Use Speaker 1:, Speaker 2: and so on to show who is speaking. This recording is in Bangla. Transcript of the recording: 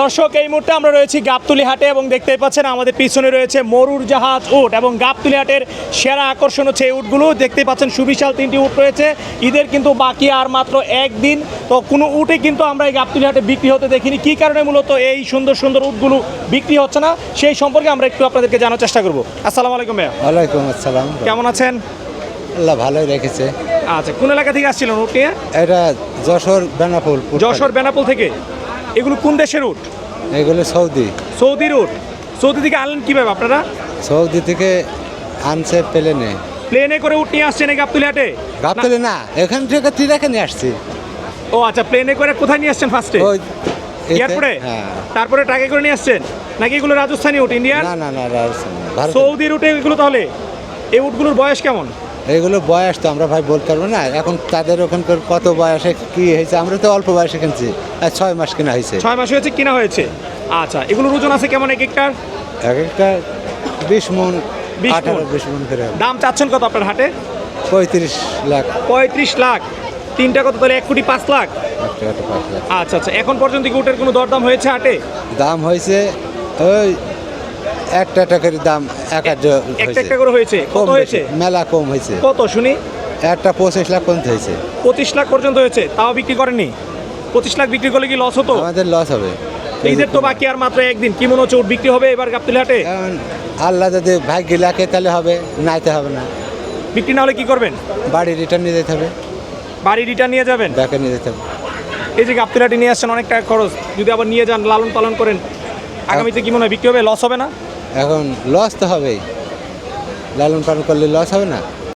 Speaker 1: দর্শক এই মুহূর্তে আমরা রয়েছি গাবতুলি হাটে এবং দেখতেই পাচ্ছেন আমাদের পিছনে রয়েছে মরুর জাহাজ উট এবং গাবতুলি হাটের সেরা আকর্ষণ হচ্ছে এই উটগুলো। দেখতেই পাচ্ছেন সুবিশাল তিনটি উট রয়েছে। ঈদের কিন্তু বাকি আর মাত্র একদিন। তো কোনো উটে কিন্তু আমরা এই গাবতুলি হাটে বিক্রি হতে দেখিনি। কি কারণে মূলত এই সুন্দর সুন্দর উটগুলো বিক্রি হচ্ছে না সেই সম্পর্কে আমরা একটু আপনাদেরকে জানার চেষ্টা করব। আসসালামু আলাইকুম ভাইয়া।
Speaker 2: ওয়ালাইকুম আসসালাম।
Speaker 1: কেমন আছেন?
Speaker 2: আল্লাহ ভালোই রেখেছে।
Speaker 1: আচ্ছা কোন এলাকা থেকে আসছিলেন উট নিয়ে?
Speaker 2: এটা যশোর বেনাপুল
Speaker 1: যশোর বেনাপোল থেকে? এগুলো কোন দেশের উট
Speaker 2: এগুলো সৌদি।
Speaker 1: সৌদির উট সৌদি থেকে আনলেন কীভাবে আপনারা?
Speaker 2: সৌদি থেকে আনছে প্লেনে
Speaker 1: প্লেনে করে উঠ নিয়ে আসছেন এই গাবতুলি হাটে
Speaker 2: না এখান থেকে তিরাকে নিয়ে আসছি।
Speaker 1: ও আচ্ছা প্লেনে করে কোথায় নিয়ে আসছেন ফার্স্টে
Speaker 2: ওই
Speaker 1: এয়ারপোর্টে?
Speaker 2: হ্যাঁ।
Speaker 1: তারপরে ট্রাকে করে নিয়ে আসছেন? নাকি এগুলো রাজস্থানি উট ইন্ডিয়ান
Speaker 2: না না না রাজস্থান।
Speaker 1: সৌদির উটে এগুলো তাহলে? এই উটগুলোর বয়স কেমন?
Speaker 2: এগুলো বয়স তো আমরা ভাই বলতে পারব না। এখন তাদের ওখানকার কত বয়সে কি হয়েছে? আমরা তো অল্প বয়সে কিনছি। আর ছয় মাস কেনা হয়েছে।
Speaker 1: ছয় মাস হয়েছে কিনা হয়েছে? আচ্ছা এগুলোর ওজন আছে কেমন এক একটার?
Speaker 2: এক একটা বিশ মন
Speaker 1: 20
Speaker 2: আঠারো বিশ মন করে
Speaker 1: দাম চাচ্ছেন কত আপনার হাটে?
Speaker 2: পঁয়ত্রিশ লাখ।
Speaker 1: পঁয়ত্রিশ লাখ। তিনটা কত তাহলে? এক কোটি পাঁচ লাখ?
Speaker 2: একটা একটা পাঁচ লাখ।
Speaker 1: আচ্ছা আচ্ছা। এখন পর্যন্ত কি উটের কোনো দরদাম হয়েছে হাটে?
Speaker 2: দাম হয়েছে ওই একটা টাকার দাম এক হাজার
Speaker 1: একটা
Speaker 2: হয়েছে।
Speaker 1: একটা করে হয়েছে। কত
Speaker 2: কম
Speaker 1: হয়েছে?
Speaker 2: মেলা কম হয়েছে।
Speaker 1: কত শুনি?
Speaker 2: একটা পঁচিশ লাখ পর্যন্ত হয়েছে।
Speaker 1: পঁচিশ লাখ পর্যন্ত হয়েছে। তাও বিক্রি করেনি পঁচিশ লাখ বিক্রি করলে কি লস হতো?
Speaker 2: আমাদের লস হবে।
Speaker 1: ঈদের তো বাকি আর মাত্র একদিন। কি মনে হচ্ছে উট বিক্রি হবে এবার গাবতলি হাটে
Speaker 2: আল্লাহ যদি ভাগ্যে লাগে তাহলে হবে নাইতে হবে না।
Speaker 1: বিক্রি না হলে কি করবেন?
Speaker 2: বাড়ি রিটার্ন নিয়ে যেতে হবে।
Speaker 1: বাড়ি রিটার্ন নিয়ে যাবেন?
Speaker 2: ব্যাকে নিয়ে যেতে হবে।
Speaker 1: এই যে গাবতলি হাটে নিয়ে আসছেন অনেক টাকা খরচ। যদি আবার নিয়ে যান লালন পালন করেন আগামীতে কি মনে হয় বিক্রি হবে? লস হবে না?
Speaker 2: এখন লস তো হবেই। লালন পালন করলে লস হবে না?